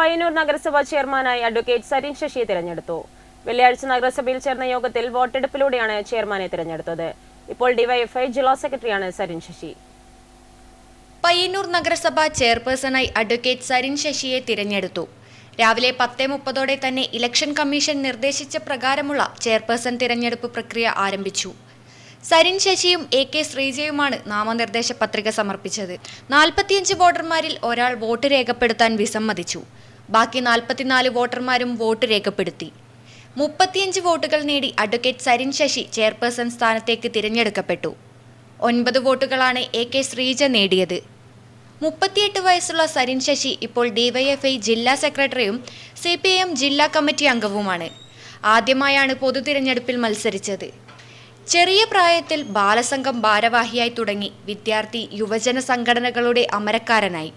പയ്യന്നൂർ നഗരസഭാ ചെയർമാനായി അഡ്വക്കേറ്റ് സരിൻ ശശിയെ തിരഞ്ഞെടുത്തു. വെള്ളിയാഴ്ച നഗരസഭയിൽ ചേർന്ന യോഗത്തിൽ വോട്ടെടുപ്പിലൂടെയാണ് ചെയർമാനെ തിരഞ്ഞെടുത്തത്. ഇപ്പോൾ ഡിവൈഎഫ്ഐ ജില്ലാ സെക്രട്ടറിയാണ് സരിൻ ശശി. പയ്യന്നൂർ നഗരസഭ ചെയർപേഴ്സണായി അഡ്വക്കേറ്റ് സരിൻ ശശിയെ തിരഞ്ഞെടുത്തു. രാവിലെ പത്തേ മുപ്പതോടെ തന്നെ ഇലക്ഷൻ കമ്മീഷൻ നിർദ്ദേശിച്ച പ്രകാരമുള്ള ചെയർപേഴ്സൺ തിരഞ്ഞെടുപ്പ് പ്രക്രിയ ആരംഭിച്ചു. സരിൻ ശശിയും എ കെ ശ്രീജയുമാണ് നാമനിർദ്ദേശ പത്രിക സമർപ്പിച്ചത്. നാൽപ്പത്തിയഞ്ച് വോട്ടർമാരിൽ ഒരാൾ വോട്ട് രേഖപ്പെടുത്താൻ വിസമ്മതിച്ചു. ബാക്കി നാൽപ്പത്തിനാല് വോട്ടർമാരും വോട്ട് രേഖപ്പെടുത്തി. മുപ്പത്തിയഞ്ച് വോട്ടുകൾ നേടി അഡ്വക്കേറ്റ് സരിൻ ശശി ചെയർപേഴ്സൺ സ്ഥാനത്തേക്ക് തിരഞ്ഞെടുക്കപ്പെട്ടു. ഒൻപത് വോട്ടുകളാണ് എ കെ ശ്രീജ നേടിയത്. മുപ്പത്തിയെട്ട് വയസ്സുള്ള സരിൻ ശശി ഇപ്പോൾ ഡിവൈഎഫ്ഐ ജില്ലാ സെക്രട്ടറിയും സി ജില്ലാ കമ്മിറ്റി അംഗവുമാണ്. ആദ്യമായാണ് പൊതു തിരഞ്ഞെടുപ്പിൽ മത്സരിച്ചത്. ചെറിയ പ്രായത്തിൽ ബാലസംഘം ഭാരവാഹിയായി തുടങ്ങി വിദ്യാർത്ഥി യുവജന സംഘടനകളുടെ അമരക്കാരനായി.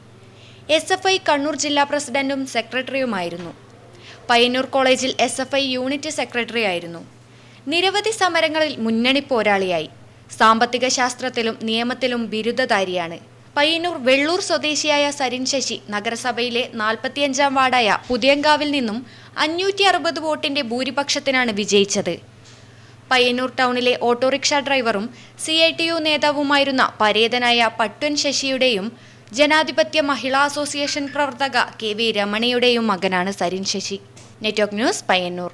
എസ് എഫ് ഐ കണ്ണൂർ ജില്ലാ പ്രസിഡന്റും സെക്രട്ടറിയുമായിരുന്നു. പയ്യന്നൂർ കോളേജിൽ S F I unit secretary ആയിരുന്നു നിരവധി സമരങ്ങളിൽ മുന്നണി പോരാളിയായി. സാമ്പത്തിക ശാസ്ത്രത്തിലും നിയമത്തിലും ബിരുദധാരിയാണ്. പയ്യന്നൂർ വെള്ളൂർ സ്വദേശിയായ സരിൻ ശശി നഗരസഭയിലെ നാൽപ്പത്തിയഞ്ചാം വാർഡായ പുതിയങ്കാവിൽ നിന്നും അഞ്ഞൂറ്റി അറുപത് വോട്ടിന്റെ ഭൂരിപക്ഷത്തിനാണ് വിജയിച്ചത്. പയ്യന്നൂർ ടൗണിലെ ഓട്ടോറിക്ഷ ഡ്രൈവറും സി ഐ ടി യു നേതാവുമായിരുന്ന പരേതനായ പട്വൻ ശശിയുടെയും ജനാധിപത്യ മഹിളാ അസോസിയേഷൻ പ്രവർത്തക കെ വി രമണിയുടെയും മകനാണ് Sarin Sasi. Network news Payyanur.